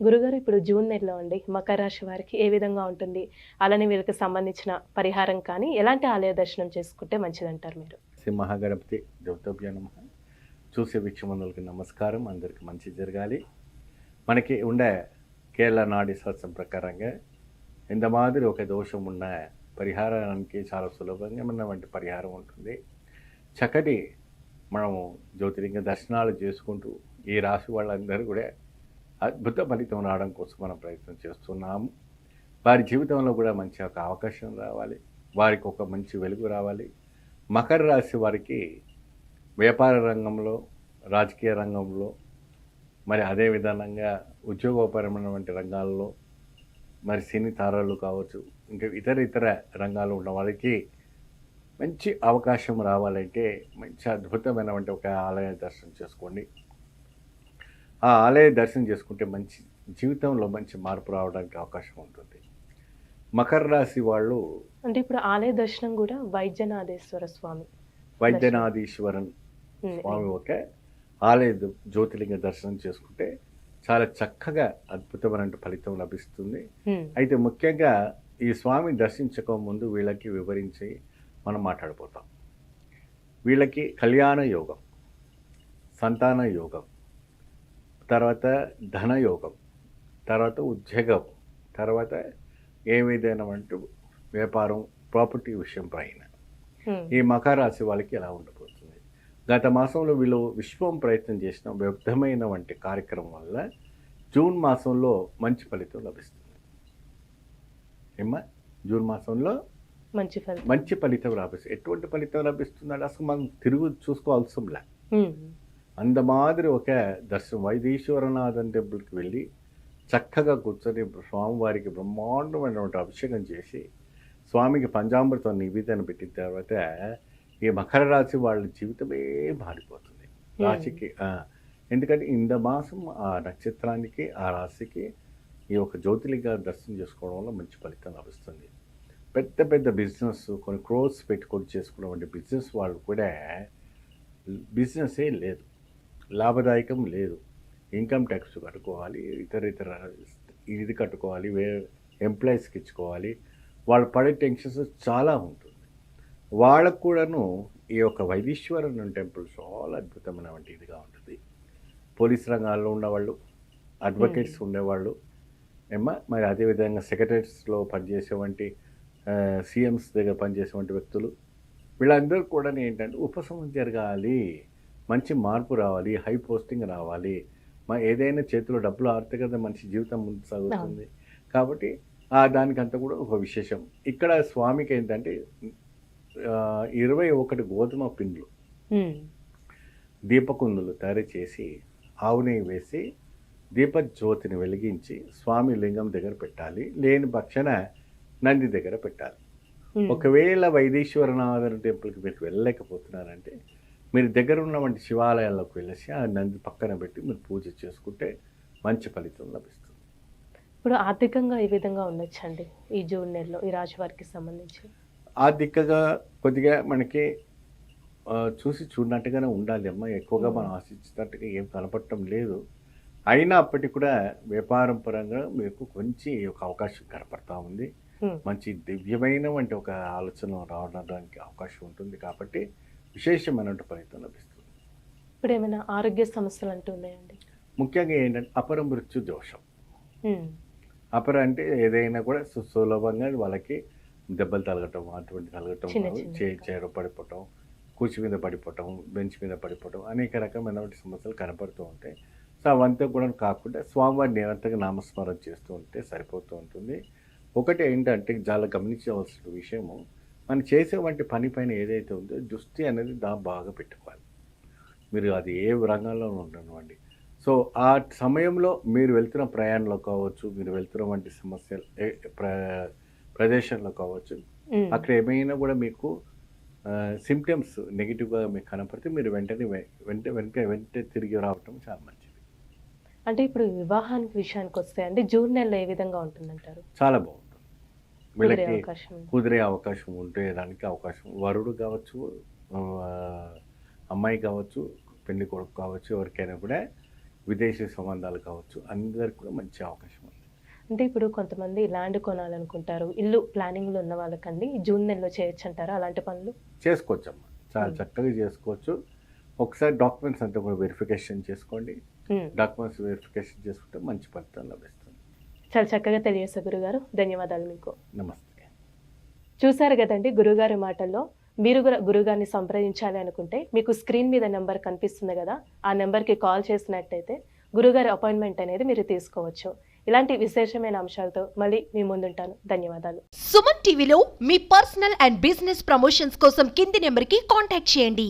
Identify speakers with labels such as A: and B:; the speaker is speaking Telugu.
A: గురుగారు ఇప్పుడు జూన్ నెలలో అండి మకర రాశి వారికి ఏ విధంగా ఉంటుంది? అలానే వీళ్ళకి సంబంధించిన పరిహారం కానీ ఎలాంటి ఆలయ దర్శనం చేసుకుంటే మంచిదంటారు మీరు?
B: శ్రీ మహాగణపతి దేవతభ్య నమ. చూసే వీక్షమందులకి నమస్కారం. అందరికి మంచి జరగాలి. మనకి ఉండే కేరళ నాడి శాస్త్రం ప్రకారంగా ఇంత మాదిరి ఒక దోషం ఉన్న పరిహారానికి చాలా సులభంగా ఉన్నటువంటి వంటి పరిహారం ఉంటుంది. చక్కటి మనము జ్యోతిలింగ దర్శనాలు చేసుకుంటూ ఈ రాశి వాళ్ళందరూ కూడా అద్భుత ఫలితం రావడం కోసం మనం ప్రయత్నం చేస్తున్నాము. వారి జీవితంలో కూడా మంచి ఒక అవకాశం రావాలి. వారికి ఒక మంచి వెలుగు రావాలి. మకర రాశి వారికి వ్యాపార రంగంలో రాజకీయ రంగంలో మరి అదే విధానంగా ఉద్యోగపరమైనటువంటి రంగాల్లో మరి సినీ తారాలు కావచ్చు ఇంకా ఇతర ఇతర రంగాలు ఉన్న వాళ్ళకి మంచి అవకాశం రావాలంటే మంచి అద్భుతమైనటువంటి ఒక ఆలయ దర్శనం చేసుకోండి. ఆ ఆలయ దర్శనం చేసుకుంటే మంచి జీవితంలో మంచి మార్పు రావడానికి అవకాశం ఉంటుంది. మకర రాశి వాళ్ళు
A: అంటే ఇప్పుడు ఆలయ దర్శనం కూడా వైద్యనాథేశ్వర స్వామి
B: వైద్యనాథీశ్వరన్ స్వామి ఒక ఆలయ జ్యోతిలింగ దర్శనం చేసుకుంటే చాలా చక్కగా అద్భుతమైన ఫలితం లభిస్తుంది. అయితే ముఖ్యంగా ఈ స్వామి దర్శించక ముందు వీళ్ళకి వివరించి మనం మాట్లాడిపోతాం వీళ్ళకి కళ్యాణ యోగం సంతాన యోగం తర్వాత ధన యోగం తర్వాత ఉద్యోగం తర్వాత ఏ విధమైన వంటి వ్యాపారం ప్రాపర్టీ విషయం పైన. ఈ మకర రాశి వాళ్ళకి ఎలా ఉండబోతుంది? గత మాసంలో వీళ్ళు విశ్వం ప్రయత్నం చేసిన వ్యర్థమైన వంటి కార్యక్రమం వల్ల జూన్ మాసంలో మంచి ఫలితం లభిస్తుంది. ఏమ్మా? జూన్ మాసంలో
A: మంచి ఫలితం.
B: మంచి ఫలితం లభిస్తుంది ఎటువంటి ఫలితం లభిస్తుంది అసలు మనం తిరుగు చూసుకోవాల్సింలా అంత మాదిరి ఒక దర్శనం. వైదీశ్వరనాథన్ టెంపుల్కి వెళ్ళి చక్కగా కూర్చొని స్వామివారికి బ్రహ్మాండమైనటువంటి అభిషేకం చేసి స్వామికి పంచామృతం నివేదన పెట్టిన తర్వాత ఈ మకర రాశి వాళ్ళ జీవితమే మారిపోతుంది. రాశికి ఆ, ఎందుకంటే ఇంత మాసం ఆ నక్షత్రానికి ఆ రాశికి ఈ యొక్క జ్యోతిలింగ దర్శనం చేసుకోవడం వల్ల మంచి ఫలితం లభిస్తుంది. పెద్ద పెద్ద బిజినెస్ కొన్ని క్రోర్స్ పెట్టుకొని చేసుకున్నటువంటి బిజినెస్ వాళ్ళు కూడా బిజినెసే లేదు. లాభదాయకం లేదు. ఇన్కమ్ ట్యాక్స్ కట్టుకోవాలి ఇతర ఇతర ఇది కట్టుకోవాలి వే ఎంప్లాయీస్కి ఇచ్చుకోవాలి. వాళ్ళు పడే టెన్షన్స్ చాలా ఉంటుంది. వాళ్ళకు కూడాను ఈ యొక్క వైదీశ్వరన్ టెంపుల్ చాలా అద్భుతమైనటువంటి ఇదిగా ఉంటుంది. పోలీస్ రంగాల్లో ఉన్నవాళ్ళు అడ్వకేట్స్ ఉండేవాళ్ళు. ఏమా మరి అదేవిధంగా సెక్రటరీస్లో పనిచేసేవంటి సీఎంస్ దగ్గర పనిచేసేవంటి వ్యక్తులు. వీళ్ళందరూ కూడా ఏంటంటే ఉపశమనం జరగాలి. మంచి మార్పు రావాలి హై పోస్టింగ్ రావాలి. మా ఏదైనా చేతిలో డబ్బులు ఆడితే కదా మంచి జీవితం ముందు సాగుతుంది. కాబట్టి ఆ దానికంతా కూడా ఒక విశేషం. ఇక్కడ స్వామికి ఏంటంటే ఇరవై ఒకటి గోధుమ పిండ్లు. దీపకుందులు తయారు చేసి ఆవు నెయ్యి వేసి దీపజ్యోతిని వెలిగించి స్వామి లింగం దగ్గర పెట్టాలి. లేని పక్షాన నంది దగ్గర పెట్టాలి. ఒకవేళ వైదీశ్వరనాథన్ టెంపుల్కి మీరు వెళ్ళలేకపోతున్నారంటే మీరు దగ్గర ఉన్నటువంటి శివాలయాల్లోకి వెళ్ళేసి ఆ నంది పక్కన పెట్టి మీరు పూజ చేసుకుంటే మంచి ఫలితం లభిస్తుంది.
A: ఇప్పుడు ఆర్థికంగా ఏ విధంగా ఉండొచ్చండి ఈ జూన్ నెలలో ఈ రాశి వారికి సంబంధించి?
B: ఆర్థికంగా కొద్దిగా మనకి చూసి చూడనట్టుగానే ఉండాలి అమ్మ. ఎక్కువగా మనం ఆశించినట్టుగా ఏం కనపడటం లేదు. అయినప్పటికీ కూడా వ్యాపారం పరంగా మీకు కొంచెం ఒక అవకాశం కనపడతా ఉంది. మంచి దివ్యమైన వంటి ఒక ఆలోచన రావడానికి అవకాశం ఉంటుంది కాబట్టి విశేషమైనటువంటి ఫలితం లభిస్తుంది.
A: ఇప్పుడు ఏమైనా ఆరోగ్య సమస్యలు అంటూ ఉన్నాయండి?
B: ముఖ్యంగా ఏంటంటే అపర మృత్యు దోషం. అపర అంటే ఏదైనా కూడా సు- సులభంగా వాళ్ళకి దెబ్బలు తగలటం అటువంటి చే చేరు పడిపోవటం కూర్చి మీద పడిపోవటం బెంచ్ మీద పడిపోవటం అనేక రకమైనటువంటి సమస్యలు కనపడుతూ ఉంటాయి. సో అవంతా కూడా కాకుండా స్వామివారి నిరంతరంగా నామస్మరణ చేస్తూ ఉంటే సరిపోతూ ఉంటుంది. ఒకటి ఏంటంటే చాలా గమనించవలసిన విషయము మనం చేసే వంటి పని పైన ఏదైతే ఉందో దృష్టి అనేది దా బాగా పెట్టుకోవాలి. మీరు అది ఏ రంగంలో ఉండనివ్వండి. సో ఆ సమయంలో మీరు వెళ్తున్న ప్రయాణంలో కావచ్చు మీరు వెళ్తున్న వంటి సమస్యలు ప్రదేశంలో కావచ్చు అక్కడ ఏమైనా కూడా మీకు సిమ్టమ్స్ నెగిటివ్గా మీకు కనపడితే మీరు వెంటనే వెంట వెంట వెంటనే తిరిగి రావటం చాలా మంచిది.
A: అంటే ఇప్పుడు వివాహానికి విషయానికి వస్తే అంటే జూన్ నెలలో ఏ విధంగా ఉంటుందంటారు?
B: చాలా
A: కుదిరే
B: వీళ్ళకి. కుదిరే అవకాశం ఉంటే దానికి అవకాశం. వరుడు కావచ్చు అమ్మాయి కావచ్చు పెళ్ళి కొడుకు కావచ్చు ఎవరికైనా కూడా విదేశీ సంబంధాలు కావచ్చు అందరికి కూడా మంచి అవకాశం ఉంది.
A: అంటే ఇప్పుడు కొంతమంది ల్యాండ్ కొనాలనుకుంటారు ఇల్లు ప్లానింగ్లో ఉన్న వాళ్ళకండి జూన్ నెలలో చేయొచ్చు అంటారా అలాంటి పనులు?
B: చేసుకోవచ్చమ్మా. చాలా
A: Hmm.
B: చక్కగా చేసుకోవచ్చు. ఒకసారి డాక్యుమెంట్స్ అంతా కూడా వెరిఫికేషన్ చేసుకోండి. డాక్యుమెంట్స్ వెరిఫికేషన్ చేసుకుంటే మంచి ఫలితం లభిస్తుంది
A: చాలా చక్కగా తెలియజేశారు గురుగారు. ధన్యవాదాలు మీకు.
B: నమస్తే.
A: చూశారు కదండి గురుగారి మాటల్లో మీరు కూడా గురుగారిని సంప్రదించాలి అనుకుంటే మీకు స్క్రీన్ మీద నెంబర్ కనిపిస్తుంది కదా ఆ నెంబర్కి కాల్ చేసినట్టయితే గురుగారి అపాయింట్మెంట్ అనేది మీరు తీసుకోవచ్చు. ఇలాంటి విశేషమైన అంశాలతో మళ్ళీ మీ ముందుంటాను. ధన్యవాదాలు.
C: సుమన్ టీవీలో మీ పర్సనల్ అండ్ బిజినెస్ ప్రమోషన్స్ కోసం కింది నెంబర్కి కాంటాక్ట్ చేయండి.